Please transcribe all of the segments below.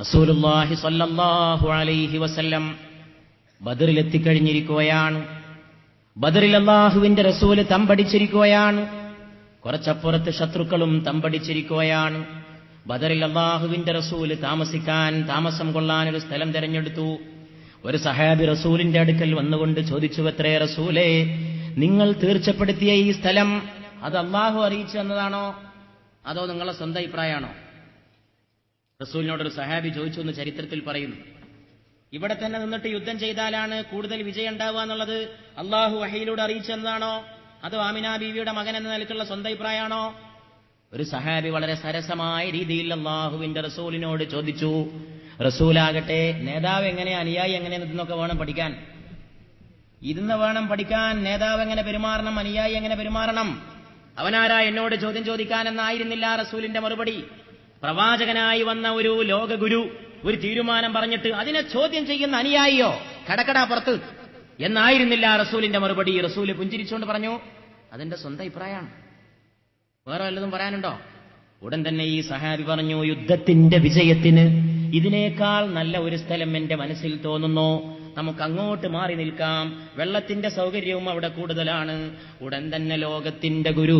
റസൂലുള്ളാഹി സ്വല്ലല്ലാഹു അലൈഹി വസല്ലം ബദറിലെത്തിക്കഴിഞ്ഞിരിക്കുകയാണ്. ബദറിൽ അള്ളാഹുവിന്റെ റസൂൽ തമ്പടിച്ചിരിക്കുകയാണ്. കുറച്ചപ്പുറത്ത് ശത്രുക്കളും തമ്പടിച്ചിരിക്കുകയാണ്. ബദറിൽ അള്ളാഹുവിന്റെ റസൂൽ താമസിക്കാൻ താമസം കൊള്ളാൻ ഒരു സ്ഥലം തിരഞ്ഞെടുത്തു. ഒരു സഹാബി റസൂലിന്റെ അടുക്കൽ വന്നുകൊണ്ട് ചോദിച്ചു എത്രേ റസൂലേ നിങ്ങൾ തീർച്ചപ്പെടുത്തിയ ഈ സ്ഥലം അത് അള്ളാഹു അറിയിച്ചു എന്നതാണോ? അതോ നിങ്ങളുടെ സ്വന്തം അഭിപ്രായമാണോ? റസൂലിനോടൊരു സഹാബി ചോദിച്ചു എന്ന് ചരിത്രത്തിൽ പറയുന്നു. ഇവിടെ തന്നെ നിന്നിട്ട് യുദ്ധം ചെയ്താലാണ് കൂടുതൽ വിജയം ഉണ്ടാവുക എന്നുള്ളത് അള്ളാഹു വഹയിലൂടെ അറിയിച്ചെന്നതാണോ അതോ ആമിന ബീവിയുടെ മകൻ എന്ന നിലയ്ക്കുള്ള സ്വന്തം അഭിപ്രായമാണോ? ഒരു സഹാബി വളരെ സരസമായ രീതിയിൽ അള്ളാഹുവിന്റെ റസൂലിനോട് ചോദിച്ചു റസൂലാകട്ടെ നേതാവ് എങ്ങനെ അനുയായി എങ്ങനെ ഇതെന്നൊക്കെ വേണം പഠിക്കാൻ? ഇരുന്ന് വേണം പഠിക്കാൻ നേതാവ് എങ്ങനെ പെരുമാറണം അനുയായി എങ്ങനെ പെരുമാറണം? അവനാരാ എന്നോട് ചോദ്യം ചോദിക്കാൻ എന്നായിരുന്നില്ല റസൂലിന്റെ മറുപടി. പ്രവാചകനായി വന്ന ഒരു ലോകഗുരു ഒരു തീരുമാനം പറഞ്ഞിട്ട് അതിനെ ചോദ്യം ചെയ്യുന്ന അനുയായിയോ? കടക്കടാ പുറത്ത്. എന്നായിരുന്നില്ല റസൂലിന്റെ മറുപടി. റസൂൽ പുഞ്ചിരിച്ചുകൊണ്ട് പറഞ്ഞു അതിന്റെ സ്വന്തം അഭിപ്രായമാണ്. വേറെ വല്ലതും പറയാനുണ്ടോ? ഉടൻ തന്നെ ഈ സഹാബി പറഞ്ഞു യുദ്ധത്തിന്റെ വിജയത്തിന് ഇതിനേക്കാൾ നല്ല ഒരു സ്ഥലം എന്റെ മനസ്സിൽ തോന്നുന്നു. നമുക്ക് അങ്ങോട്ട് മാറി നിൽക്കാം. വെള്ളത്തിന്റെ സൗകര്യവും അവിടെ കൂടുതലാണ്. ഉടൻ തന്നെ ലോകത്തിന്റെ ഗുരു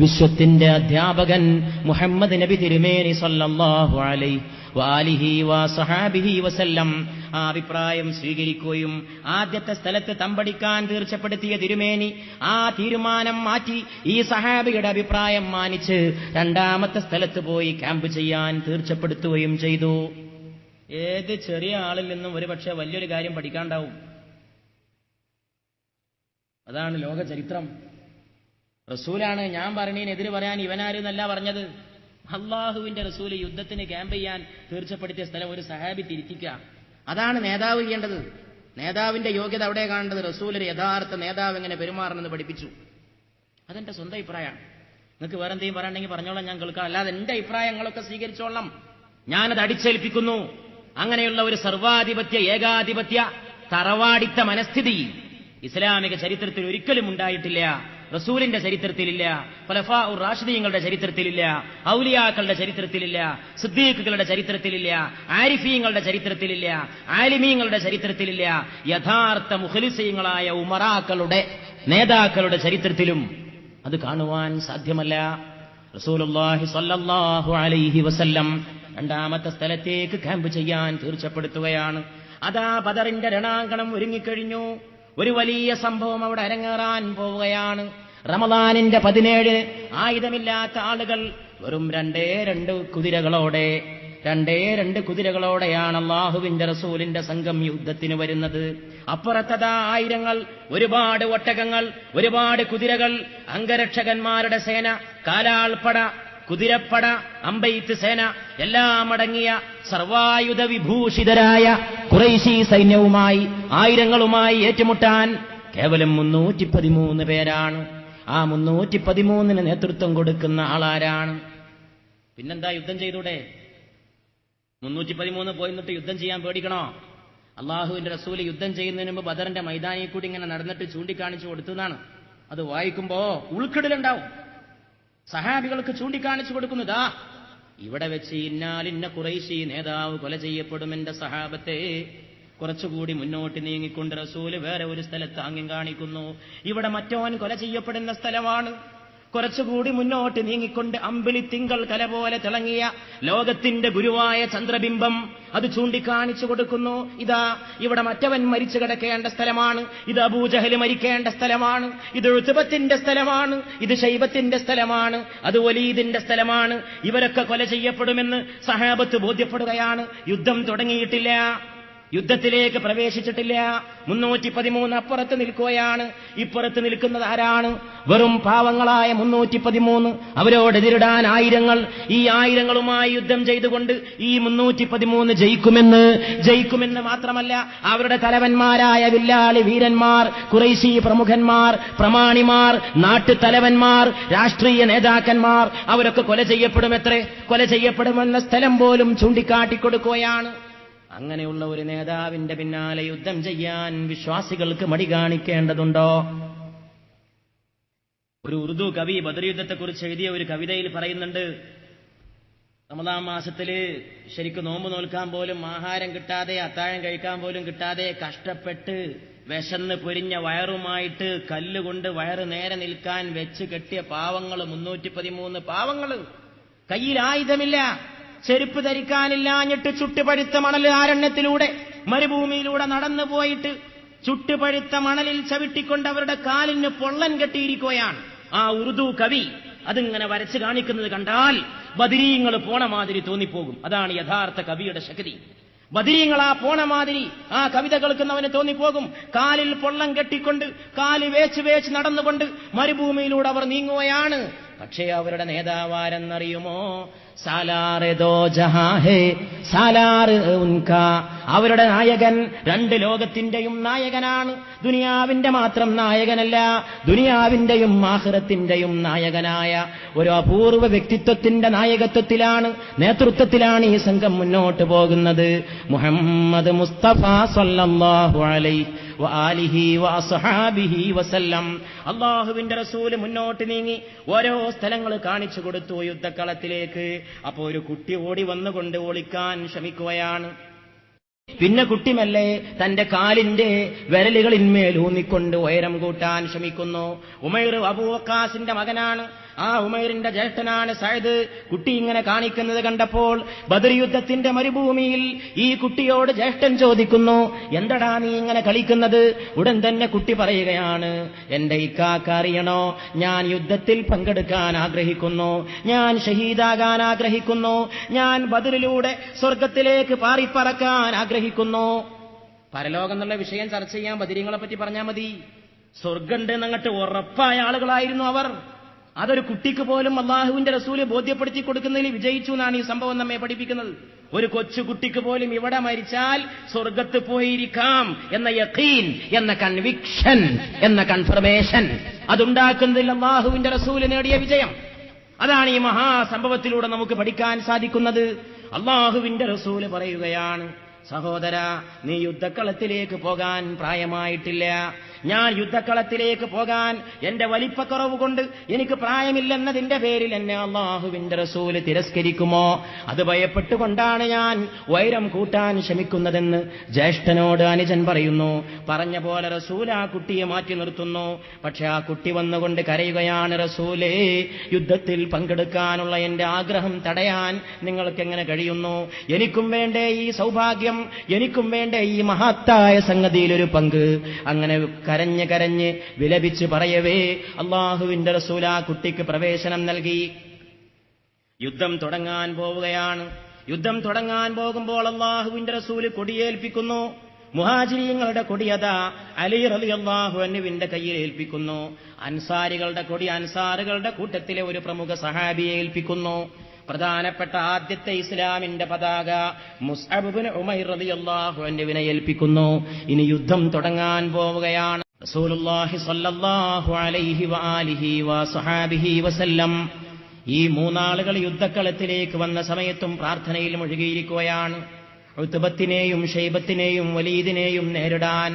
വിശ്വത്തിന്റെ അധ്യാപകൻ മുഹമ്മദ് നബി തിരുമേനി സല്ലല്ലാഹു അലൈഹി വാലിഹി സഹാബിഹി വസല്ലം. ആ അഭിപ്രായം സ്വീകരിക്കുകയും ആദ്യത്തെ സ്ഥലത്ത് തമ്പടിക്കാൻ തീർച്ചപ്പെടുത്തിയ തിരുമേനി ആ തീരുമാനം മാറ്റി ഈ സഹാബിയുടെ അഭിപ്രായം മാനിച്ച് രണ്ടാമത്തെ സ്ഥലത്ത് പോയി ക്യാമ്പ് ചെയ്യാൻ തീർച്ചപ്പെടുത്തുകയും ചെയ്തു. ഏത് ചെറിയ ആളിൽ നിന്നും ഒരുപക്ഷെ വലിയൊരു കാര്യം പഠിക്കാണ്ടാവും. അതാണ് ലോക ചരിത്രം റസൂലാണ് ഞാൻ പറഞ്ഞതിനെതിര് പറയാൻ ഇവനാരെന്നല്ല പറഞ്ഞത്. അള്ളാഹുവിന്റെ റസൂൽ യുദ്ധത്തിന് ക്യാമ്പ് ചെയ്യാൻ തീർച്ചപ്പെടുത്തിയ സ്ഥലം ഒരു സഹാബി തിരുത്തിക്കുക അതാണ് നേതാവ് ചെയ്യേണ്ടത്. നേതാവിന്റെ യോഗ്യത അവിടെ കാണേണ്ടത് റസൂൽ ഒരു യഥാർത്ഥ നേതാവ് എങ്ങനെ പെരുമാറണമെന്ന് പഠിപ്പിച്ചു. അതെന്റെ സ്വന്തം അഭിപ്രായമാണ്. നിങ്ങൾക്ക് വേറെ എന്തെങ്കിലും പറയണമെങ്കിൽ പറഞ്ഞോളാം ഞാൻ കേൾക്കാം. അല്ലാതെ എന്റെ അഭിപ്രായങ്ങളൊക്കെ സ്വീകരിച്ചോളാം. ഞാനത് അടിച്ചേൽപ്പിക്കുന്നു. അങ്ങനെയുള്ള ഒരു സർവാധിപത്യ ഏകാധിപത്യ തറവാടിത്ത മനസ്ഥിതി ഇസ്ലാമിക ചരിത്രത്തിൽ ഒരിക്കലും ഉണ്ടായിട്ടില്ല റസൂലിന്റെ ചരിത്രത്തിലില്ല ഫലഫാ ഉർ റാഷിദീങ്ങളുടെ ചരിത്രത്തിലില്ല ഔലിയാക്കളുടെ ചരിത്രത്തിലില്ല സിദ്ദീഖുകളുടെ ചരിത്രത്തിലില്ല ആരിഫീങ്ങളുടെ ചരിത്രത്തിലില്ല ആലിമീങ്ങളുടെ ചരിത്രത്തിലില്ല. യഥാർത്ഥ മുഖലിസീങ്ങളായ ഉമറാക്കളുടെ നേതാക്കളുടെ ചരിത്രത്തിലും അത് കാണുവാൻ സാധ്യമല്ല. റസൂലുള്ളാഹി സ്വല്ലല്ലാഹു അലൈഹി വസല്ലം രണ്ടാമത്തെ സ്ഥലത്തേക്ക് ക്യാമ്പ് ചെയ്യാൻ തീർച്ചപ്പെടുത്തുകയാണ്. അതാ ബദറിന്റെ രണാങ്കണം ഒരുങ്ങിക്കഴിഞ്ഞു. ഒരു വലിയ സംഭവം അവിടെ അരങ്ങേറാൻ പോവുകയാണ്. റമദാനിന്റെ പതിനേഴ് ആയുധമില്ലാത്ത ആളുകൾ വെറും രണ്ടേ രണ്ട് കുതിരകളോടെ രണ്ടേ രണ്ട് കുതിരകളോടെയാണ് അള്ളാഹുവിന്റെ റസൂലിന്റെ സംഘം യുദ്ധത്തിന് വരുന്നത്. അപ്പുറത്തതാ ആയിരങ്ങൾ ഒരുപാട് ഒട്ടകങ്ങൾ ഒരുപാട് കുതിരകൾ അംഗരക്ഷകന്മാരുടെ സേന കാലാൾപ്പട കുതിരപ്പട അമ്പെയ്ത്ത് സേന എല്ലാം അടങ്ങിയ സർവായുധ വിഭൂഷിതരായ കുറൈശി സൈന്യവുമായി ആയിരങ്ങളുമായി ഏറ്റുമുട്ടാൻ കേവലം മുന്നൂറ്റി പതിമൂന്ന് പേരാണ്. ആ മുന്നൂറ്റി പതിമൂന്നിന് നേതൃത്വം കൊടുക്കുന്ന ആളാരാണ്? പിന്നെന്താ യുദ്ധം ചെയ്തൂടെ? മുന്നൂറ്റി പതിമൂന്ന് പോയി നിട്ട് യുദ്ധം ചെയ്യാൻ പേടിക്കണോ? അള്ളാഹുവിന്റെ റസൂൽ യുദ്ധം ചെയ്യുന്നതിന് മുമ്പ് ബദറിന്റെ മൈതാനിയിൽ കൂടി ഇങ്ങനെ നടന്നിട്ട് ചൂണ്ടിക്കാണിച്ചു കൊടുത്തതാണ്. അത് വായിക്കുമ്പോ ഉൾക്കിടലുണ്ടാവും. സഹാബികൾക്ക് ചൂണ്ടിക്കാണിച്ചു കൊടുക്കുന്നതാ. ഇവിടെ വെച്ച് ഇന്നാലിന്ന കുറേശി നേതാവ് കൊല ചെയ്യപ്പെടും എന്റെ സഹാബത്തെ. കുറച്ചുകൂടി മുന്നോട്ട് നീങ്ങിക്കൊണ്ട് റസൂൽ വേറെ ഒരു സ്ഥലത്ത് ആംഗ്യം കാണിക്കുന്നു. ഇവിടെ മറ്റോൻ കൊല ചെയ്യപ്പെടുന്ന സ്ഥലമാണ്. കുറച്ചുകൂടി മുന്നോട്ട് നീങ്ങിക്കൊണ്ട് അമ്പിളി തിങ്കൾ കല പോലെ തിളങ്ങിയ ലോകത്തിന്റെ ഗുരുവായ ചന്ദ്രബിംബം അത് ചൂണ്ടിക്കാണിച്ചു കൊടുക്കുന്നു. ഇതാ ഇവിടെ മറ്റവൻ മരിച്ചു കിടക്കേണ്ട സ്ഥലമാണ്. ഇത് അബൂജഹൽ മരിക്കേണ്ട സ്ഥലമാണ്. ഇത് ഋതുപത്തിന്റെ സ്ഥലമാണ്. ഇത് ശൈബത്തിന്റെ സ്ഥലമാണ്. അത് വലീദിന്റെ സ്ഥലമാണ്. ഇവരൊക്കെ കൊല ചെയ്യപ്പെടുമെന്ന് സഹാബത്ത് ബോധ്യപ്പെടുകയാണ്. യുദ്ധം തുടങ്ങിയിട്ടില്ല. യുദ്ധത്തിലേക്ക് പ്രവേശിച്ചിട്ടില്ല. മുന്നൂറ്റി പതിമൂന്ന് അപ്പുറത്ത് നിൽക്കുകയാണ്. ഇപ്പുറത്ത് നിൽക്കുന്നത് ആരാണ്? വെറും പാവങ്ങളായ മുന്നൂറ്റി പതിമൂന്ന് അവരോട് എതിരിടാൻ ആയിരങ്ങൾ. ഈ ആയിരങ്ങളുമായി യുദ്ധം ചെയ്തുകൊണ്ട് ഈ മുന്നൂറ്റി പതിമൂന്ന് ജയിക്കുമെന്ന്. ജയിക്കുമെന്ന് മാത്രമല്ല അവരുടെ തലവന്മാരായ വില്ലാളി വീരന്മാർ കുറൈശി പ്രമുഖന്മാർ പ്രമാണിമാർ നാട്ടുതലവന്മാർ രാഷ്ട്രീയ നേതാക്കന്മാർ അവരൊക്കെ കൊല ചെയ്യപ്പെടുമെത്രേ കൊല ചെയ്യപ്പെടുമെന്ന സ്ഥലം പോലും ചൂണ്ടിക്കാട്ടിക്കൊടുക്കുകയാണ്. അങ്ങനെയുള്ള ഒരു നേതാവിന്റെ പിന്നാലെ യുദ്ധം ചെയ്യാൻ വിശ്വാസികൾക്ക് മടി കാണിക്കേണ്ടതുണ്ടോ? ഒരു ഉറുദു കവി ബദർ യുദ്ധത്തെക്കുറിച്ച് എഴുതിയ ഒരു കവിതയിൽ പറയുന്നുണ്ട് റമദാം മാസത്തിൽ ശരിക്കും നോമ്പ് നോൽക്കാൻ പോലും ആഹാരം കിട്ടാതെ അത്താഴം കഴിക്കാൻ പോലും കിട്ടാതെ കഷ്ടപ്പെട്ട് വിശന്ന് പൊരിഞ്ഞ വയറുമായിട്ട് കല്ലുകൊണ്ട് വയറ് നേരെ നിൽക്കാൻ വെച്ച് കെട്ടിയ പാവങ്ങൾ മുന്നൂറ്റി പതിമൂന്ന് പാവങ്ങൾ കയ്യിൽ ആയുധമില്ല. ചെരുപ്പ് ധരിക്കാനില്ലാഞ്ഞിട്ട് ചുട്ടുപഴുത്ത മണൽ ആരണ്യത്തിലൂടെ മരുഭൂമിയിലൂടെ നടന്നു പോയിട്ട് ചുട്ടുപഴുത്ത മണലിൽ ചവിട്ടിക്കൊണ്ട് അവരുടെ കാലിന് പൊള്ളൻ കെട്ടിയിരിക്കുകയാണ്. ആ ഉറുദു കവി അതിങ്ങനെ വരച്ച് കാണിക്കുന്നത് കണ്ടാൽ ബദിരീങ്ങൾ പോണ മാതിരി തോന്നിപ്പോകും. അതാണ് യഥാർത്ഥ കവിയുടെ ശക്തി. ബദിരീങ്ങൾ ആ പോണ മാതിരി ആ കവിത കേൾക്കുന്നവന് തോന്നിപ്പോകും. കാലിൽ പൊള്ളം കെട്ടിക്കൊണ്ട് കാൽ വേച്ച് വേച്ച് നടന്നുകൊണ്ട് മരുഭൂമിയിലൂടെ അവർ നീങ്ങുകയാണ്. പക്ഷേ അവരുടെ നേതാവാരെന്നറിയുമോ? സാലാറെതോ ജഹാഹേ സാലാറ് ഉൻക. അവരുടെ നായകൻ രണ്ട് ലോകത്തിന്റെയും നായകനാണ്. ദുനിയാവിന്റെ മാത്രം നായകനല്ല ദുനിയാവിന്റെയും ആഹൃതത്തിന്റെയും നായകനായ ഒരു അപൂർവ വ്യക്തിത്വത്തിന്റെ നായകത്വത്തിലാണ് നേതൃത്വത്തിലാണ് ഈ സംഘം മുന്നോട്ട് പോകുന്നത്. മുഹമ്മദ് മുസ്തഫ വആലിഹി വഅസ്ഹാബിഹി അള്ളാഹുവിന്റെ റസൂൽ മുന്നോട്ട് നീങ്ങി ഓരോ സ്ഥലങ്ങൾ കാണിച്ചു കൊടുത്തു യുദ്ധക്കളത്തിലേക്ക്. അപ്പോ ഒരു കുട്ടി ഓടി വന്നുകൊണ്ട് ഒളിക്കാൻ ശ്രമിക്കുകയാണ്. പിന്നെ കുട്ടിമല്ലേ തന്റെ കാലിന്റെ വിരലുകളിന്മേൽ ഊന്നിക്കൊണ്ട് ഉയരം കൂട്ടാൻ ശ്രമിക്കുന്നു. ഉമൈർ അബൂവക്കാസിന്റെ മകനാണ്. ആ ഉമേറിന്റെ ജ്യേഷ്ഠനാണ് സയദ്. കുട്ടി ഇങ്ങനെ കാണിക്കുന്നത് കണ്ടപ്പോൾ ബദർ യുദ്ധത്തിന്റെ മരുഭൂമിയിൽ ഈ കുട്ടിയോട് ജ്യേഷ്ഠൻ ചോദിക്കുന്നു എന്തടാ നീ ഇങ്ങനെ കളിക്കുന്നത്? ഉടൻ തന്നെ കുട്ടി പറയുകയാണ് എന്റെ ഇക്കാക്ക അറിയണോ? ഞാൻ യുദ്ധത്തിൽ പങ്കെടുക്കാൻ ആഗ്രഹിക്കുന്നു. ഞാൻ ഷഹീദാകാൻ ആഗ്രഹിക്കുന്നു. ഞാൻ ബദറിലൂടെ സ്വർഗത്തിലേക്ക് പാറിപ്പറക്കാൻ ആഗ്രഹിക്കുന്നു. പരലോകം എന്നുള്ള വിഷയം ചർച്ച ചെയ്യാൻ ബദിരിങ്ങളെ പറ്റി പറഞ്ഞാൽ മതി. സ്വർഗുണ്ട് എന്നങ്ങട്ട് ഉറപ്പായ ആളുകളായിരുന്നു അവർ. അതൊരു കുട്ടിക്ക് പോലും അള്ളാഹുവിന്റെ റസൂൽ ബോധ്യപ്പെടുത്തി കൊടുക്കുന്നതിൽ വിജയിച്ചു എന്നാണ് ഈ സംഭവം നമ്മെ പഠിപ്പിക്കുന്നത്. ഒരു കൊച്ചു കുട്ടിക്ക് പോലും ഇവിടെ മരിച്ചാൽ സ്വർഗത്ത് പോയിരിക്കാം എന്ന യഖീൻ എന്ന കൺവിക്ഷൻ എന്ന കൺഫർമേഷൻ അതുണ്ടാക്കുന്നതിൽ അള്ളാഹുവിന്റെ റസൂൽ നേടിയ വിജയം. അതാണ് ഈ മഹാസംഭവത്തിലൂടെ നമുക്ക് പഠിക്കാൻ സാധിക്കുന്നത്. അള്ളാഹുവിന്റെ റസൂൽ പറയുകയാണ് സഹോദര നീ യുദ്ധക്കളത്തിലേക്ക് പോകാൻ പ്രായമായിട്ടില്ല. ഞാൻ യുദ്ധക്കളത്തിലേക്ക് പോകാൻ എന്റെ വലിപ്പക്കുറവ് കൊണ്ട് എനിക്ക് പ്രായമില്ലെന്നതിന്റെ പേരിൽ എന്നെ അള്ളാഹുവിന്റെ റസൂൽ തിരസ്കരിക്കുമോ? അത് ഭയപ്പെട്ടുകൊണ്ടാണ് ഞാൻ വൈരം കൂട്ടാൻ ശ്രമിക്കുന്നതെന്ന് ജ്യേഷ്ഠനോട് അനുജൻ പറയുന്നു. പറഞ്ഞ പോലെ റസൂൽ ആ കുട്ടിയെ മാറ്റി നിർത്തുന്നു. പക്ഷെ ആ കുട്ടി വന്നുകൊണ്ട് കരയുകയാണ് റസൂലേ യുദ്ധത്തിൽ പങ്കെടുക്കാനുള്ള എന്റെ ആഗ്രഹം തടയാൻ നിങ്ങൾക്ക് എങ്ങനെ കഴിയുന്നു? എനിക്കും വേണ്ടേ ഈ സൗഭാഗ്യം എനിക്കും വേണ്ടേ ഈ മഹത്തായ സംഗതിയിലൊരു പങ്ക്. അങ്ങനെ കരഞ്ഞ് കരഞ്ഞ് വിലപിച്ച് പറയവേ അള്ളാഹുവിന്റെ റസൂല കുട്ടിക്ക് പ്രവേശനം നൽകി. യുദ്ധം തുടങ്ങാൻ പോവുകയാണ്. യുദ്ധം തുടങ്ങാൻ പോകുമ്പോൾ അള്ളാഹുവിന്റെ റസൂൽ കൊടിയേൽപ്പിക്കുന്നു. മുഹാജിരിയങ്ങളുടെ കൊടിയത അലി റലി അള്ളാഹു അനുവിന്റെ കയ്യിൽ ഏൽപ്പിക്കുന്നു. അൻസാരികളുടെ കൊടി അൻസാറുകളുടെ കൂട്ടത്തിലെ ഒരു പ്രമുഖ സഹാബിയെ ഏൽപ്പിക്കുന്നു. പ്രധാനപ്പെട്ട ആദ്യത്തെ ഇസ്ലാമിന്റെ പതാക മുസ്അബുബിന് ഉമൈർ റളിയല്ലാഹു അൻഹുവിനെ ഏൽപ്പിക്കുന്നു. ഇനി യുദ്ധം തുടങ്ങാൻ പോവുകയാണ് റസൂലുള്ളാഹി സ്വല്ലല്ലാഹു അലൈഹി വആലിഹി വസഹാബിഹി വസല്ലം. ഈ മൂന്നാളുകൾ യുദ്ധക്കളത്തിലേക്ക് വന്ന സമയത്തും പ്രാർത്ഥനയിൽ മുഴുകിയിരിക്കുകയാണ്. ഉത്തുബത്തിനെയും ഷെയ്ബത്തിനെയും വലീദിനെയും നേരിടാൻ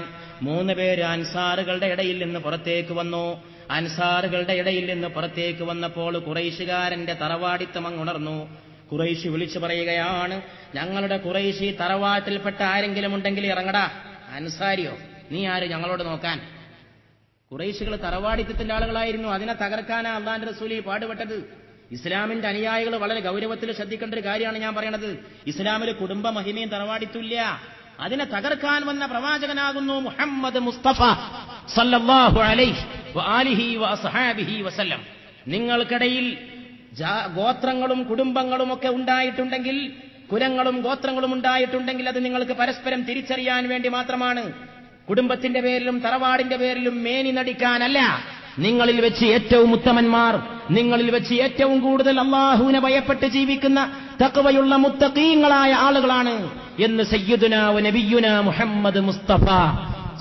മൂന്ന് പേര് അൻസാറുകളുടെ ഇടയിൽ നിന്ന് പുറത്തേക്ക് വന്നു. അൻസാറുകളുടെ ഇടയിൽ നിന്ന് പുറത്തേക്ക് വന്നപ്പോൾ കുറൈശുകാരന്റെ തറവാടിത്തം അങ്ങുണർന്നു കുറൈശി വിളിച്ചു പറയുകയാണ് ഞങ്ങളുടെ കുറൈശി തറവാട്ടിൽപ്പെട്ട ആരെങ്കിലും ഉണ്ടെങ്കിൽ ഇറങ്ങടാ. അൻസാരിയോ നീ ആര്? ഞങ്ങളോട് നോക്കാൻ. കുറേശികൾ തറവാടിത്തത്തിന്റെ ആളുകളായിരുന്നു. അതിനെ തകർക്കാനാ അള്ളാന്റെ റസൂലി പാടുപെട്ടത്. ഇസ്ലാമിന്റെ അനുയായികൾ വളരെ ഗൗരവത്തിൽ ശ്രദ്ധിക്കേണ്ട ഒരു കാര്യമാണ് ഞാൻ പറയണത്. ഇസ്ലാമിൽ കുടുംബ മഹിമയും തറവാടിത്തില്ല അതിനെ തകർക്കാൻ വന്ന പ്രവാചകനാകുന്നു മുഹമ്മദ് മുസ്തഫ സല്ലല്ലാഹു അലൈഹി വസല്ലം. നിങ്ങൾക്കിടയിൽ ഗോത്രങ്ങളും കുടുംബങ്ങളും ഒക്കെ ഉണ്ടായിട്ടുണ്ടെങ്കിൽ കുലങ്ങളും ഗോത്രങ്ങളും ഉണ്ടായിട്ടുണ്ടെങ്കിൽ അത് നിങ്ങൾക്ക് പരസ്പരം തിരിച്ചറിയാൻ വേണ്ടി മാത്രമാണ്. കുടുംബത്തിന്റെ പേരിലും തറവാടിന്റെ പേരിലും മേനി നടിക്കാനല്ല. നിങ്ങളിൽ വെച്ച് ഏറ്റവും ഉത്തമന്മാർ നിങ്ങളിൽ വെച്ച് ഏറ്റവും കൂടുതൽ അള്ളാഹുവിനെ ഭയപ്പെട്ട് ജീവിക്കുന്ന തക്കവയുള്ള മുത്തക്കീങ്ങളായ ആളുകളാണ് എന്ന് സയ്യിദുന മുഹമ്മദ് മുസ്തഫ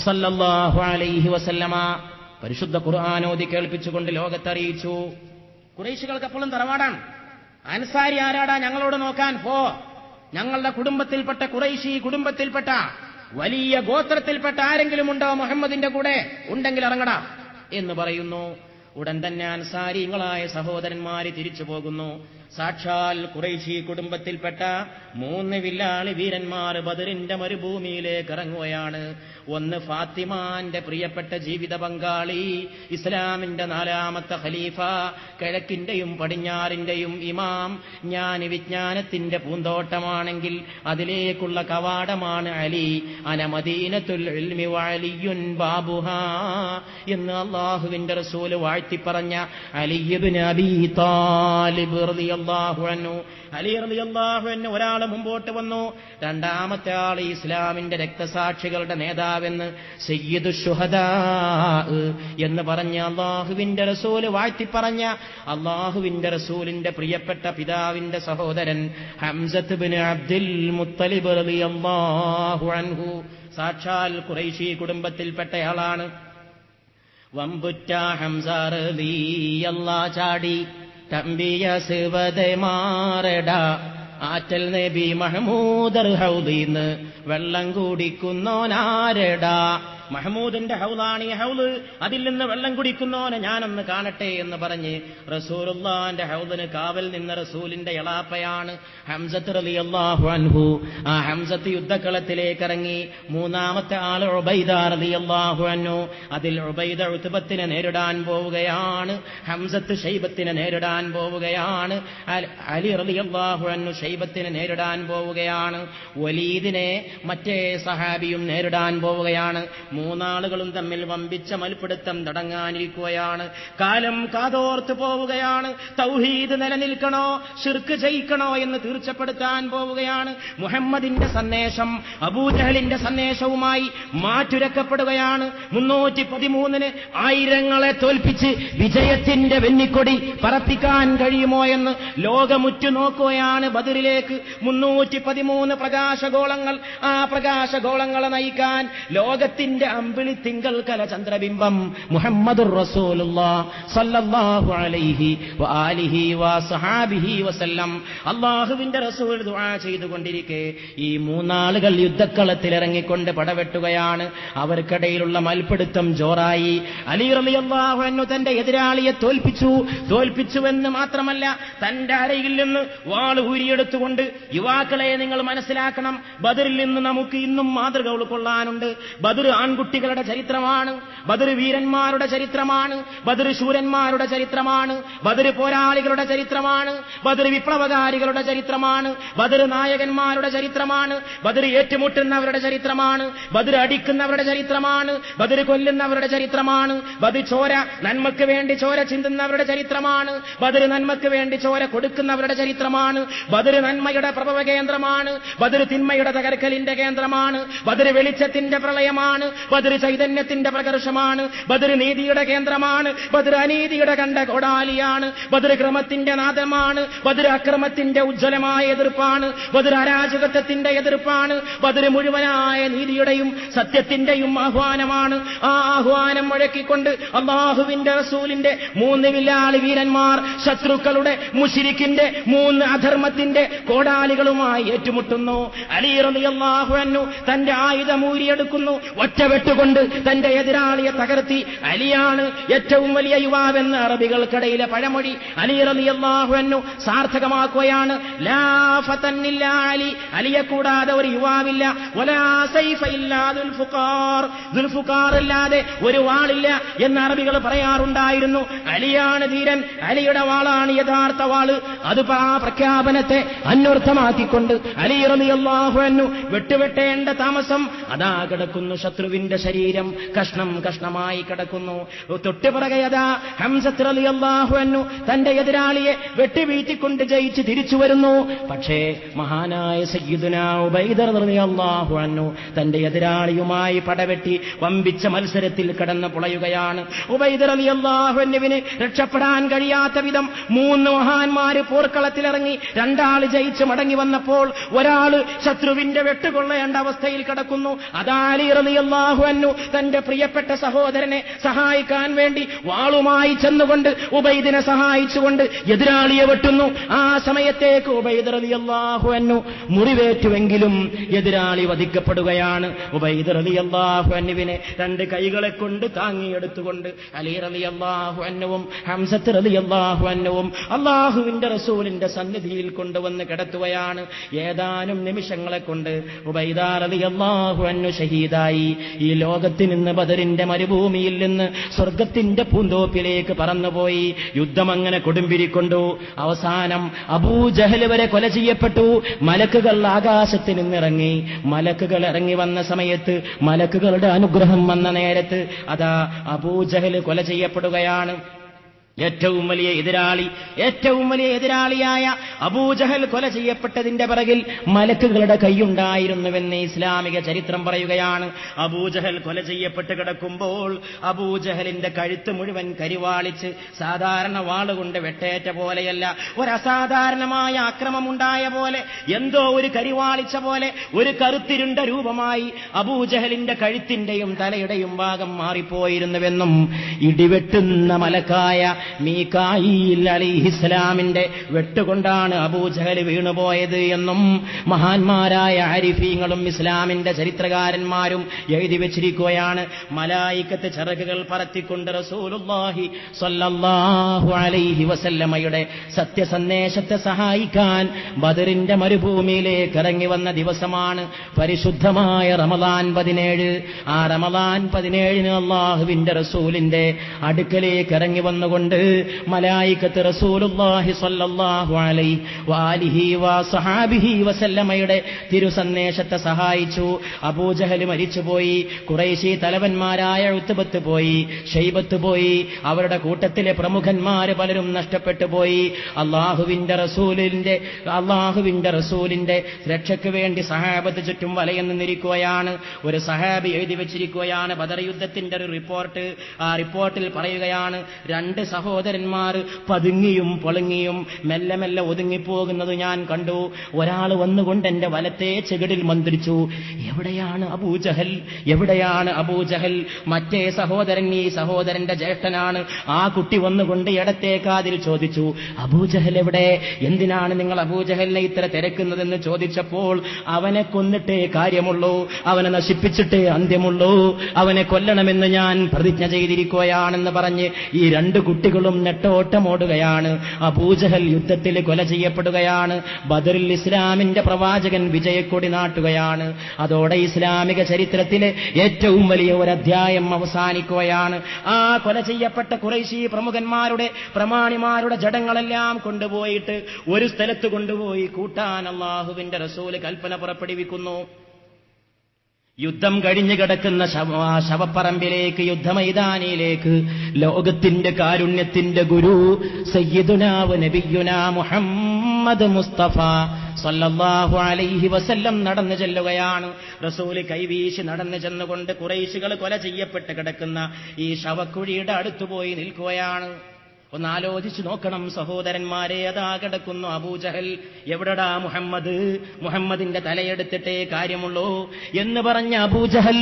സല്ലല്ലാഹു അലൈഹി വസല്ലമ പരിശുദ്ധ ഖുർആാനോദി കേൾപ്പിച്ചുകൊണ്ട് ലോകത്തറിയിച്ചു. കുറേശികൾക്ക് അപ്പോഴും തറവാടാണ്. അൻസാരി ആരാടാ ഞങ്ങളോട് നോക്കാൻ? പോ. ഞങ്ങളുടെ കുടുംബത്തിൽപ്പെട്ട കുറൈശി കുടുംബത്തിൽപ്പെട്ട വലിയ ഗോത്രത്തിൽപ്പെട്ട ആരെങ്കിലും ഉണ്ടോ മുഹമ്മദിന്റെ കൂടെ? ഉണ്ടെങ്കിൽ ഇറങ്ങടാ എന്ന് പറയുന്നു. ഉടൻ തന്നെ അൻസാരിങ്ങളായ സഹോദരന്മാര് തിരിച്ചു പോകുന്നു. സാക്ഷാൽ കുറേശി കുടുംബത്തിൽപ്പെട്ട മൂന്ന് വില്ലാളി വീരന്മാർ ബദറിന്റെ മരുഭൂമിയിലേക്ക് ഇറങ്ങുകയാണ്. ഒന്ന് ഫാത്തിമാന്റെ പ്രിയപ്പെട്ട ജീവിത പങ്കാളി ഇസ്ലാമിന്റെ നാലാമത്തെ ഖലീഫ കിഴക്കിന്റെയും പടിഞ്ഞാറിന്റെയും ഇമാം ഞാൻ വിജ്ഞാനത്തിന്റെ പൂന്തോട്ടമാണെങ്കിൽ അതിലേക്കുള്ള കവാടമാണ് അലി. അനമദീനത്തുൽ അലിയുൻ ബാബുഹ എന്ന് അള്ളാഹുവിന്റെ റസൂൽ വാഴ്ത്തി പറഞ്ഞ അലിയബിൻ അബി താലിബ് റളിയല്ലാഹു അൻഹു അലി റളിയല്ലാഹു അൻഹു ഒരാൾ മുമ്പോട്ട് വന്നു. രണ്ടാമത്തെ ആൾ ഇസ്ലാമിന്റെ രക്തസാക്ഷികളുടെ നേതാവെന്ന് സയ്യിദു എന്ന് പറഞ്ഞ അള്ളാഹുവിന്റെ റസൂൽ വാഴ്ത്തി പറഞ്ഞ അള്ളാഹുവിന്റെ റസൂലിന്റെ പ്രിയപ്പെട്ട പിതാവിന്റെ സഹോദരൻ ഹംസത്ത് ബിൻ അബ്ദുൽ മുത്തലിബ് റളിയല്ലാഹു അൻഹു. സാക്ഷാൽ ഖുറൈശി കുടുംബത്തിൽപ്പെട്ടയാളാണ്. വമ്പുറ്റ ഹംസാറിയല്ലാ ചാടി. തമ്പിയ സിവതെ ആറ്റൽ നബി മഹമൂദർ ഹൗദീന്ന് വെള്ളം കുടിക്കുന്നോനാരടാ. മഹമൂദിന്റെ ഹൗലാണ് ഈ ഹൗൽ അതിൽ നിന്ന് വെള്ളം കുടിക്കുന്നോനെ ഞാനൊന്ന് കാണട്ടെ എന്ന് പറഞ്ഞ് റസൂലുള്ളാന്റെ ഹൗദിന് കാവൽ നിന്ന റസൂലിന്റെ എളാപ്പയാണ് ഹംസത്ത് റളിയല്ലാഹു അൻഹു. ആ ഹംസത്ത് യുദ്ധക്കളത്തിലേക്ക് ഇറങ്ങി മൂന്നാമത്തെ ആൾ ഉബൈദ റളിയല്ലാഹു അൻഹു. അതിൽ ഉബൈദ ഉത്ബത്തിനെ നേരിടാൻ പോവുകയാണ് ഹംസത്ത് ഷൈബത്തിനെ നേരിടാൻ പോവുകയാണ് അലി അലി റളിയല്ലാഹു അൻഹു ഷൈബത്തിനെ നേരിടാൻ പോവുകയാണ് വലീദിനെ മറ്റേ സഹാബിയും നേരിടാൻ പോവുകയാണ് മൂന്നാളുകളും തമ്മിൽ വമ്പിച്ച മൽപ്പിടുത്തം തുടങ്ങാനിരിക്കുകയാണ്. കാലം കാതോർത്ത് പോവുകയാണ്. തൗഹീദ് നിലനിൽക്കണോ ശിർക്ക് ജയിക്കണോ എന്ന് തീർച്ചപ്പെടുത്താൻ പോവുകയാണ്. മുഹമ്മദിന്റെ സന്ദേശം അബൂജഹലിന്റെ സന്ദേശവുമായി മാറ്റുരക്കപ്പെടുകയാണ്. മുന്നൂറ്റി പതിമൂന്നിന് ആയിരങ്ങളെ തോൽപ്പിച്ച് വിജയത്തിന്റെ വെന്നിക്കൊടി പറപ്പിക്കാൻ കഴിയുമോ എന്ന് ലോകമുറ്റു നോക്കുകയാണ് ബദറിലേക്ക്. മുന്നൂറ്റി പതിമൂന്ന് പ്രകാശഗോളങ്ങൾ ആ പ്രകാശഗോളങ്ങളെ നയിക്കാൻ ലോകത്തിന്റെ അമ്പിളി തിങ്കൾ കല ചന്ദ്രബിംബം റസൂലുള്ളാ സല്ലല്ലാഹു അലൈഹി അള്ളാഹുവിന്റെ റസൂൽ ദുആ ചെയ്തുകൊണ്ടിരിക്കെ. ഈ മൂന്നാളുകൾ യുദ്ധക്കളത്തിൽ ഇറങ്ങിക്കൊണ്ട് പടവെട്ടുകയാണ്. അവർക്കിടയിലുള്ള മൽപിടുത്തം ജോറായി. അലി റളിയല്ലാഹു അൻഹു തന്റെ എതിരാളിയെ തോൽപ്പിച്ചു. തോൽപ്പിച്ചുവെന്ന് മാത്രമല്ല തന്റെ അരയിൽ നിന്ന് വാൾ ഊരിയെടുത്തുകൊണ്ട് യുവാക്കളെ നിങ്ങൾ മനസ്സിലാക്കണം. ബദറിൽ നിന്ന് നമുക്ക് ഇന്നും മാതൃക ഉൾക്കൊള്ളാനുണ്ട് ബദർ ആൺകുട്ടികളുടെ ചരിത്രമാണ് ബദർ വീരന്മാരുടെ ചരിത്രമാണ് ബദർ ശൂരന്മാരുടെ ചരിത്രമാണ് ബദർ പോരാളികളുടെ ചരിത്രമാണ് ബദർ വിപ്ലവകാരികളുടെ ചരിത്രമാണ് ബദർ നായകന്മാരുടെ ചരിത്രമാണ് ബദർ ഏറ്റുമുട്ടുന്നവരുടെ ചരിത്രമാണ് ബദർ അടിക്കുന്നവരുടെ ചരിത്രമാണ് ബദർ കൊല്ലുന്നവരുടെ ചരിത്രമാണ് ബദർ ചോര നന്മക്ക് വേണ്ടി ചോര ചിന്തുന്നവരുടെ ചരിത്രമാണ് ബദർ നന്മക്ക് വേണ്ടി ചോര കൊടുക്കുന്നവരുടെ ചരിത്രമാണ് ബദർ നന്മയുടെ പ്രഭവ കേന്ദ്രമാണ് ബദർ തിന്മയുടെ തകർക്കലിന്റെ കേന്ദ്രമാണ് ബദർ വെളിച്ചത്തിന്റെ പ്രളയമാണ് ബദർ ചൈതന്യത്തിന്റെ പ്രകർഷമാണ്. ബദർ നീതിയുടെ കേന്ദ്രമാണ്. ബദർ അനീതിയുടെ കണ്ട കൊടാലിയാണ്. ബദർ ക്രമത്തിന്റെ നാദമാണ്. ബദർ അക്രമത്തിന്റെ ഉജ്ജ്വലമായ എതിർപ്പാണ്. ബദർ അരാജകത്വത്തിന്റെ എതിർപ്പാണ്. ബദർ മുഴുവനായ നീതിയുടെയും സത്യത്തിന്റെയും ആഹ്വാനമാണ്. ആ ആഹ്വാനം മുഴക്കിക്കൊണ്ട് അള്ളാഹുവിന്റെ റസൂലിന്റെ മൂന്ന് വില്ലാളി വീരന്മാർ ശത്രുക്കളുടെ മുഷിരിക്കിന്റെ മൂന്ന് അധർമ്മത്തിന്റെ കോടാലികളുമായി ഏറ്റുമുട്ടുന്നു. അലി റളിയല്ലാഹു അൻഹു തന്റെ ആയുധം ഊരിയെടുക്കുന്നു. ഒറ്റവെട്ടുകൊണ്ട് തന്റെ എതിരാളിയെ തകർത്തി. അലിയാണ് ഏറ്റവും വലിയ യുവാവെന്ന് അറബികൾക്കിടയിലെ പഴമൊഴി. അലി റളിയല്ലാഹു അൻഹു സാർത്ഥകമാക്കുകയാണ്. അലി. അലിയെ കൂടാതെ ഒരു യുവാവില്ല. അല്ലാതെ ഒരു വാളില്ല എന്ന് അറബികൾ പറയാറുണ്ടായിരുന്നു. അലിയാണ് ധീരൻ. അലിയുടെ വാളാണ് യഥാർത്ഥ വാൾ. അത് ആ പ്രഖ്യാപനത്തെ അന്വർത്ഥമാക്കിക്കൊണ്ട് അലി അൻഹു വെട്ടുവെട്ടേണ്ട താമസം അതാ കിടക്കുന്നു ശത്രുവിന്റെ ശരീരം കഷ്ണം കഷ്ണമായി കിടക്കുന്നു. തൊട്ട് പറകയതാ ഹംസത്ത് അൻഹു തന്റെ എതിരാളിയെ വെട്ടിവീഴ്ത്തിക്കൊണ്ട് ജയിച്ച് തിരിച്ചു വരുന്നു. പക്ഷേ മഹാനായ സയ്യിദുന ഉബൈദർ തന്റെ എതിരാളിയുമായി പടവെട്ടി വമ്പിച്ച മത്സരത്തിൽ കടന്നു പുളയുകയാണ്. ഉബൈദർ റളിയല്ലാഹു അൻഹുവിന് രക്ഷപ്പെടാൻ കഴിയാത്ത വിധം മൂന്ന് മഹാന്മാര് പോർക്കളത്തിലിറങ്ങി രണ്ടാൾ ജയിച്ച് മടങ്ങി വന്നപ്പോൾ ഒരാൾ ശത്രുവിന്റെ വെട്ടുകൊള്ളേണ്ട അവസ്ഥയിൽ കിടക്കുന്നു. അതാലി റളിയല്ലാഹു അള്ളാഹു അന്നു തന്റെ പ്രിയപ്പെട്ട സഹോദരനെ സഹായിക്കാൻ വേണ്ടി വാളുമായി ചെന്നുകൊണ്ട് ഉബൈദിനെ സഹായിച്ചുകൊണ്ട് എതിരാളിയെ വെട്ടുന്നു. ആ സമയത്തേക്ക് ഉബൈദ് റലി അള്ളാഹു അന്നു മുറിവേറ്റുവെങ്കിലും എതിരാളി വധിക്കപ്പെടുകയാണ്. ഉബൈദ് റലി അള്ളാഹു അന്നുവിനെ രണ്ട് കൈകളെ കൊണ്ട് താങ്ങിയെടുത്തുകൊണ്ട് അലി റലി അള്ളാഹു അന്നുവും ഹംസത്ത് റലി അള്ളാഹു അന്നുവും അള്ളാഹുവിന്റെ റസൂലിന്റെ സന്നിധിയിൽ കൊണ്ടുവന്ന് കിടത്തുകയാണ്. ഏതാനും നിമിഷങ്ങളെ കൊണ്ട് ഉബൈദാർ അലി അള്ളാഹു അന്നു ഷഹീദായി. ഈ ലോകത്തിൽ നിന്ന് ബദറിന്റെ മരുഭൂമിയിൽ നിന്ന് സ്വർഗത്തിന്റെ പൂന്തോപ്പിലേക്ക് പറന്നുപോയി. യുദ്ധം അങ്ങനെ കൊടുമ്പിരിക്കൊണ്ടു. അവസാനം അബൂജഹൽ വരെ കൊല ചെയ്യപ്പെട്ടു. മലക്കുകൾ ആകാശത്ത് നിന്നിറങ്ങി. മലക്കുകൾ ഇറങ്ങി വന്ന സമയത്ത് മലക്കുകളുടെ അനുഗ്രഹം വന്ന നേരത്ത് അതാ അബൂജഹൽ കൊല ചെയ്യപ്പെടുകയാണ്. ഏറ്റവും വലിയ എതിരാളി ഏറ്റവും വലിയ എതിരാളിയായ അബൂജഹൽ കൊല ചെയ്യപ്പെട്ടതിന്റെ പിറകിൽ മലക്കുകളുടെ കൈയുണ്ടായിരുന്നുവെന്ന് ഇസ്ലാമിക ചരിത്രം പറയുകയാണ്. അബൂജഹൽ കൊല ചെയ്യപ്പെട്ട് കിടക്കുമ്പോൾ അബൂജഹലിന്റെ കഴുത്ത് മുഴുവൻ കരിവാളിച്ച് സാധാരണ വാളുകൊണ്ട് വെട്ടേറ്റ പോലെയല്ല ഒരസാധാരണമായ അക്രമമുണ്ടായ പോലെ എന്തോ ഒരു കരിവാളിച്ച പോലെ ഒരു കറുത്തിരുണ്ട രൂപമായി അബൂജഹലിന്റെ കഴുത്തിന്റെയും തലയുടെയും ഭാഗം മാറിപ്പോയിരുന്നുവെന്നും ഇടിവെട്ടുന്ന മലക്കായ മീക്കായിൽ അലിഹിസ്ലാമിന്റെ വെട്ടുകൊണ്ടാണ് അബൂജഹൽ വീണുപോയത് എന്നും മഹാന്മാരായ ആരിഫീങ്ങളും ഇസ്ലാമിന്റെ ചരിത്രകാരന്മാരും എഴുതി വെച്ചിരിക്കുകയാണ്. മലായിക്കത്ത് ചിറകുകൾ പറത്തിക്കൊണ്ട് റസൂലുള്ളാഹി സ്വല്ലല്ലാഹു അലൈഹി വസല്ലമയുടെ സത്യസന്ദേശത്തെ സഹായിക്കാൻ ബദറിന്റെ മരുഭൂമിയിലേക്ക് ഇറങ്ങി വന്ന ദിവസമാണ് പരിശുദ്ധമായ റമദാൻ പതിനേഴ്. ആ റമദാൻ പതിനേഴിന് അള്ളാഹുവിന്റെ റസൂലിന്റെ അടുക്കലേക്ക് ഇറങ്ങി വന്നുകൊണ്ട് മലായിക്കത്ത് റസൂലുല്ലാഹി സ്വല്ലല്ലാഹു അലൈഹി വാലിഹി വാ സഹാബിഹി വസല്ലമയുടെ തിരുസന്ദേശത്തെ സഹായിച്ചു. അബൂജഹൽ മരിച്ചുപോയി. കുറേശി തലവന്മാരായ ഉത്തുബത്ത് പോയി. ഷെയ്ബത്ത് പോയി. അവരുടെ കൂട്ടത്തിലെ പ്രമുഖന്മാര് പലരും നഷ്ടപ്പെട്ടു പോയി. അള്ളാഹുവിന്റെ റസൂലിന്റെ അള്ളാഹുവിന്റെ റസൂലിന്റെ രക്ഷയ്ക്ക് വേണ്ടി സഹാബത്ത് ചുറ്റും വലയം നിന്നിരിക്കുകയാണ്. ഒരു സഹാബി എഴുതി വെച്ചിരിക്കുകയാണ്. ബദർ യുദ്ധത്തിന്റെ ഒരു റിപ്പോർട്ട് ആ റിപ്പോർട്ടിൽ പറയുകയാണ് രണ്ട് സഹോദരന്മാർ പതുങ്ങിയും പൊളുങ്ങിയും മെല്ലെ മെല്ലെ ഒതുങ്ങിപ്പോകുന്നത് ഞാൻ കണ്ടു. ഒരാൾ വന്നുകൊണ്ട് എന്റെ വലത്തെ ചെകിടിൽ മന്ത്രിച്ചു എവിടെയാണ് അബൂജഹൽ എവിടെയാണ് അബൂജഹൽ മറ്റേ സഹോദരൻ ഈ സഹോദരന്റെ ജ്യേഷ്ഠനാണ്. ആ കുട്ടി വന്നുകൊണ്ട് ഇടത്തെ കാതിൽ ചോദിച്ചു അബൂജഹൽ എവിടെ? എന്തിനാണ് നിങ്ങൾ അബൂജഹലിനെ ഇത്ര തിരക്കുന്നതെന്ന് ചോദിച്ചപ്പോൾ അവനെ കൊന്നിട്ടേ കാര്യമുള്ളൂ അവനെ നശിപ്പിച്ചിട്ടേ അന്ത്യമുള്ളൂ അവനെ കൊല്ലണമെന്ന് ഞാൻ പ്രതിജ്ഞ ചെയ്തിരിക്കുകയാണെന്ന് പറഞ്ഞ് ഈ രണ്ട് കുട്ടികളും നെട്ടോട്ടമോടുകയാണ്. അബൂജഹൽ യുദ്ധത്തിൽ കൊല ചെയ്യപ്പെടുകയാണ്. ബദറിൽ ഇസ്ലാമിന്റെ പ്രവാചകൻ വിജയക്കൊടി നാട്ടുകയാണ്. അതോടെ ഇസ്ലാമിക ചരിത്രത്തിലെ ഏറ്റവും വലിയ ഒരു അധ്യായം അവസാനിക്കുകയാണ്. ആ കൊല ചെയ്യപ്പെട്ട കുറേശി പ്രമുഖന്മാരുടെ പ്രമാണിമാരുടെ ജഡങ്ങളെല്ലാം കൊണ്ടുപോയിട്ട് ഒരു സ്ഥലത്ത് കൊണ്ടുപോയി കൂട്ടാൻ അള്ളാഹുവിന്റെ റസൂൽ കൽപ്പന പുറപ്പെടുവിക്കുന്നു. യുദ്ധം കഴിഞ്ഞു കിടക്കുന്ന ശവപ്പറമ്പിലേക്ക് യുദ്ധമൈതാനിയിലേക്ക് ലോകത്തിന്റെ കാരുണ്യത്തിന്റെ ഗുരു സയ്യിദുനാവ് നബിയുന മുഹമ്മദ് മുസ്തഫ സല്ലല്ലാഹു അലൈഹി വസല്ലം നടന്നു ചെല്ലുകയാണ്. റസൂൽ കൈവീശി നടന്നു ചെന്നുകൊണ്ട് കുറേശികൾ കൊല ചെയ്യപ്പെട്ട് കിടക്കുന്ന ഈ ശവക്കുഴിയുടെ അടുത്തുപോയി നിൽക്കുകയാണ്. ഒന്ന് ആലോചിച്ചു നോക്കണം സഹോദരന്മാരെ അതാ കിടക്കുന്നു അബൂജഹൽ എവിടടാ മുഹമ്മദ്? മുഹമ്മദിന്റെ തലയെടുത്തിട്ടേ കാര്യമുള്ളൂ എന്ന് പറഞ്ഞ അബൂജഹൽ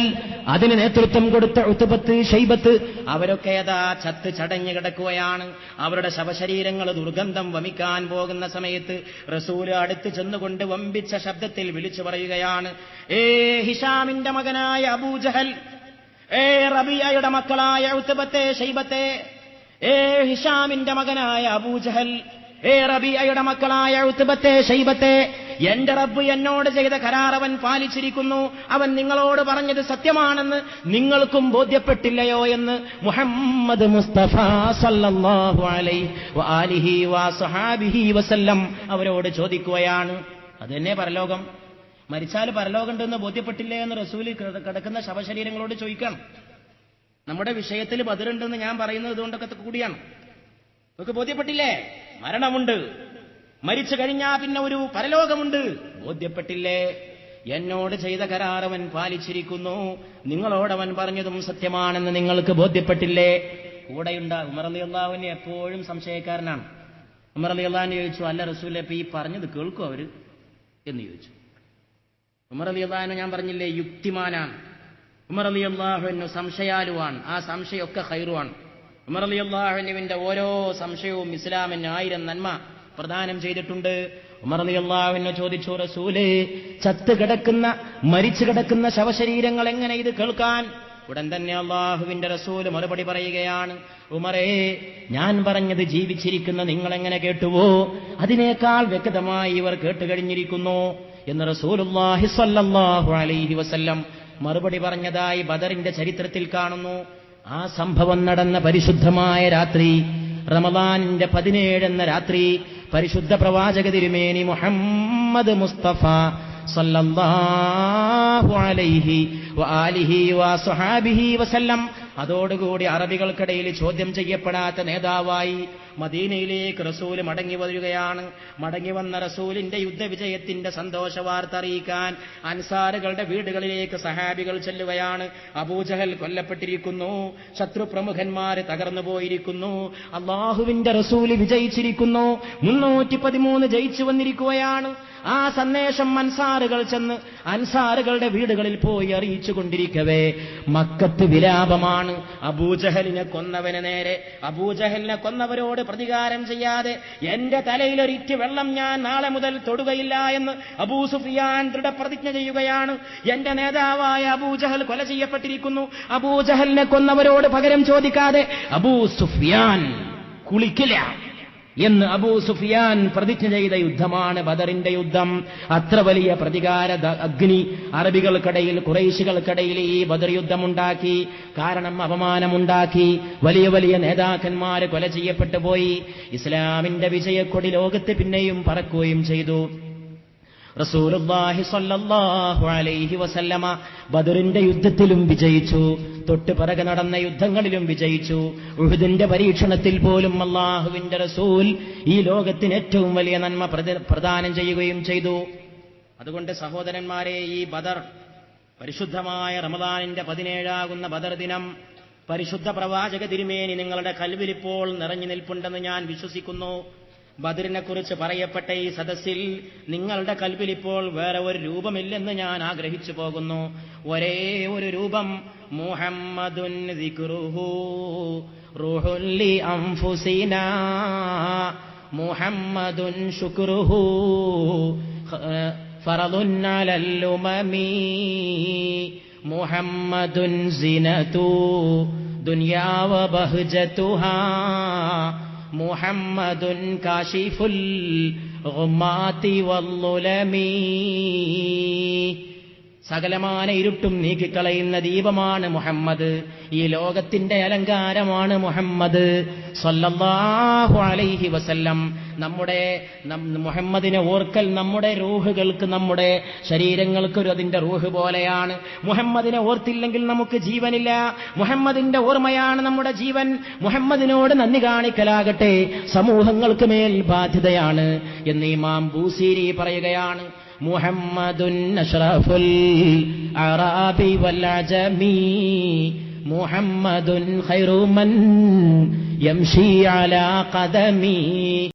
അതിന് നേതൃത്വം കൊടുത്ത ഉത്തുപത്ത് ഷൈബത്ത് അവരൊക്കെ അതാ ചത്ത് ചടഞ്ഞു കിടക്കുകയാണ്. അവരുടെ ശവശരീരങ്ങൾ ദുർഗന്ധം വമിക്കാൻ പോകുന്ന സമയത്ത് റസൂൽ അടുത്ത് ചെന്നുകൊണ്ട് വമ്പിച്ച ശബ്ദത്തിൽ വിളിച്ചു പറയുകയാണ് ഏ ഹിഷാമിന്റെ മകനായ അബൂജഹൽ ഏ റബിയയുടെ മക്കളായ ഉത്തുബത്തെ ഷൈബത്തെ ഏ ഹിഷാമിന്റെ മകനായ അബൂജഹൽ ഏ റബിയയുടെ മക്കളായ ഉത്തുബത്തെ ശൈബത്തെ എന്റെ റബ്ബ് എന്നോട് ചെയ്ത കരാർ അവൻ പാലിച്ചിരിക്കുന്നു. അവൻ നിങ്ങളോട് പറഞ്ഞത് സത്യമാണെന്ന് നിങ്ങൾക്കും ബോധ്യപ്പെട്ടില്ലയോ എന്ന് മുഹമ്മദ് മുസ്തഫ സല്ലല്ലാഹു അലൈഹി വസല്ലം അവരോട് ചോദിക്കുകയാണ്. അതെന്നെ പരലോകം. മരിച്ചാൽ പരലോകമുണ്ടെന്ന് ബോധ്യപ്പെട്ടില്ലേ എന്ന് റസൂൽ കിടക്കുന്ന ശവശരീരങ്ങളോട് ചോദിക്കണം നമ്മുടെ വിഷയത്തിൽ ബദറുണ്ടെന്ന് ഞാൻ പറയുന്നത് ഇതുകൊണ്ടൊക്കെ കൂടിയാണ്. നമുക്ക് ബോധ്യപ്പെട്ടില്ലേ? മരണമുണ്ട്. മരിച്ചു കഴിഞ്ഞാ പിന്നെ ഒരു പരലോകമുണ്ട്. ബോധ്യപ്പെട്ടില്ലേ? എന്നോട് ചെയ്ത കരാറവൻ പാലിച്ചിരിക്കുന്നു. നിങ്ങളോടവൻ പറഞ്ഞതും സത്യമാണെന്ന് നിങ്ങൾക്ക് ബോധ്യപ്പെട്ടില്ലേ? കൂടെയുണ്ട ഉമർ അലി എപ്പോഴും സംശയക്കാരനാണ്. ഉമർ അലി ചോദിച്ചു അല്ല റസൂലെ ഈ പറഞ്ഞത് കേൾക്കും അവർ? എന്ന് ചോദിച്ചു. ഉമർ അലി ഞാൻ പറഞ്ഞില്ലേ യുക്തിമാനാണ്. ഉമർ അലി അള്ളാഹുവിന് സംശയാലുവാണ്. ആ സംശയമൊക്കെ ഹൈറുവാണ് ഉമർ അലി അള്ളാഹുവിന്റെ ഓരോ സംശയവും ഇസ്ലാമിന് ആയിരം നന്മ പ്രദാനം ചെയ്തിട്ടുണ്ട്. ഉമർ അലി അള്ളാഹുവിനെ ചോദിച്ചു റസൂലേ ചത്ത് കിടക്കുന്ന മരിച്ചു കിടക്കുന്ന ശവശരീരങ്ങൾ എങ്ങനെ ഇത് കേൾക്കാൻ? ഉടൻ തന്നെ അള്ളാഹുവിന്റെ റസൂൽ മറുപടി പറയുകയാണ് ഉമറേ ഞാൻ പറഞ്ഞത് ജീവിച്ചിരിക്കുന്ന നിങ്ങൾ എങ്ങനെ കേട്ടുവോ? അതിനേക്കാൾ വ്യക്തമായി ഇവർ കേട്ടുകഴിഞ്ഞിരിക്കുന്നു. എന്ന് റസൂലുല്ലാഹി സ്വല്ലല്ലാഹു അലൈഹി വസല്ലം മറുപടി പറഞ്ഞതായി ബദറിന്റെ ചരിത്രത്തിൽ കാണുന്നു. ആ സംഭവം നടന്ന പരിശുദ്ധമായ രാത്രി റമദാനിന്റെ പതിനേഴ് എന്ന രാത്രി പരിശുദ്ധ പ്രവാചക തിരുമേനി മുഹമ്മദ് മുസ്തഫ സല്ലല്ലാഹു അലൈഹി വസല്ലം. അതോടുകൂടി അറബികൾക്കിടയിൽ ചോദ്യം ചെയ്യപ്പെടാത്ത നേതാവായി മദീനയിലേക്ക് റസൂൽ മടങ്ങി വരികയാണ്. മടങ്ങി വന്ന റസൂലിന്റെ യുദ്ധവിജയത്തിന്റെ സന്തോഷ വാർത്ത അറിയിക്കാൻ അൻസാറുകളുടെ വീടുകളിലേക്ക് സഹാബികൾ ചെല്ലുകയാണ്. അബൂജഹൽ കൊല്ലപ്പെട്ടിരിക്കുന്നു. ശത്രു പ്രമുഖന്മാര് തകർന്നു പോയിരിക്കുന്നു. അള്ളാഹുവിന്റെ റസൂൽ വിജയിച്ചിരിക്കുന്നു. മുന്നൂറ്റി പതിമൂന്ന് ജയിച്ചു വന്നിരിക്കുകയാണ്. ആ സന്ദേശം അൻസാറുകൾ ചെന്ന് അൻസാറുകളുടെ വീടുകളിൽ പോയി അറിയിച്ചു കൊണ്ടിരിക്കവേ. മക്കത്ത് വിലാപമാണ്. അബൂജഹലിനെ കൊന്നവന് നേരെ. അബൂജഹലിനെ കൊന്നവരോട് പ്രതികാരം ചെയ്യാതെ എന്റെ തലയിലൊരിറ്റ് വെള്ളം ഞാൻ നാളെ മുതൽ തൊടുകയില്ല എന്ന് അബൂ സുഫിയാൻ ദൃഢപ്രതിജ്ഞ ചെയ്യുകയാണ്. എന്റെ നേതാവായ അബൂജഹൽ കൊല ചെയ്യപ്പെട്ടിരിക്കുന്നു. അബൂജഹലിനെ കൊന്നവരോട് പകരം ചോദിക്കാതെ അബൂ സുഫിയാൻ കുളിക്കില്ല. എന്ന് അബൂ സുഫിയാൻ പ്രതിജ്ഞ ചെയ്ത യുദ്ധമാണ് ബദറിന്റെ യുദ്ധം. അത്ര വലിയ പ്രതികാര അഗ്നി അറബികൾക്കിടയിൽ കുറേശികൾക്കിടയിൽ ഈ ബദർ യുദ്ധമുണ്ടാക്കി കാരണം അപമാനമുണ്ടാക്കി വലിയ വലിയ നേതാക്കന്മാർ കൊല ചെയ്യപ്പെട്ടു പോയി. ഇസ്ലാമിന്റെ വിജയക്കൊടി ലോകത്ത് പിന്നെയും പറക്കുകയും ചെയ്തു. സ്വല്ലല്ലാഹു അലൈഹി വസല്ലമ ബദറിന്റെ യുദ്ധത്തിലും വിജയിച്ചു. തൊട്ട് പിറകെ നടന്ന യുദ്ധങ്ങളിലും വിജയിച്ചു. ഉഹുദിന്റെ പരീക്ഷണത്തിൽ പോലും അള്ളാഹുവിന്റെ റസൂൽ ഈ ലോകത്തിന് ഏറ്റവും വലിയ നന്മ പ്രദ- പ്രദാനം ചെയ്യുകയും ചെയ്തു. അതുകൊണ്ട് സഹോദരന്മാരെ ഈ ബദർ പരിശുദ്ധമായ റമദാനിന്റെ പതിനേഴാകുന്ന ബദർ ദിനം പരിശുദ്ധ പ്രവാചക തിരുമേനി നിങ്ങളുടെ കൽവിലിപ്പോൾ നിറഞ്ഞു നിൽപ്പുണ്ടെന്ന് ഞാൻ വിശ്വസിക്കുന്നു. ബദറിനെ കുറിച്ച് പറയപ്പെട്ട ഈ സദസ്സിൽ നിങ്ങളുടെ കൽവിൽ ഇപ്പോൾ വേറെ ഒരു രൂപമില്ലെന്ന് ഞാൻ ആഗ്രഹിച്ചു പോകുന്നു. ഒരേ ഒരു രൂപം. മുഹമ്മദുൻ ദിക്റുഹു റൂഹുൻ ലി അൻഫുസിനാ മുഹമ്മദുൻ ശുക്രുഹു ഉമമി. മുഹമ്മദുൻ സിനതു ദുനിയാവ വബഹ്ജതുഹാ محمد كاشف الغمات والظلم. സകലമാന ഇരുട്ടും നീക്കിക്കളയുന്ന ദീപമാണ് മുഹമ്മദ്. ഈ ലോകത്തിന്റെ അലങ്കാരമാണ് മുഹമ്മദ്. അലൈഹി വസല്ലം. നമ്മുടെ മുഹമ്മദിനെ ഓർക്കൽ നമ്മുടെ റൂഹുകൾക്ക് നമ്മുടെ ശരീരങ്ങൾക്കൊരു അതിന്റെ റൂഹ് പോലെയാണ്. മുഹമ്മദിനെ ഓർത്തില്ലെങ്കിൽ നമുക്ക് ജീവനില്ല. മുഹമ്മദിന്റെ ഓർമ്മയാണ് നമ്മുടെ ജീവൻ. മുഹമ്മദിനോട് നന്ദി കാണിക്കലാകട്ടെ. സമൂഹങ്ങൾക്ക് മേൽ ബാധ്യതയാണ് എന്ന് ഇമാം ബൂസീരി പറയുകയാണ്. محمد أشرف الأعراب والعجم محمد خير من يمشي على قدمي.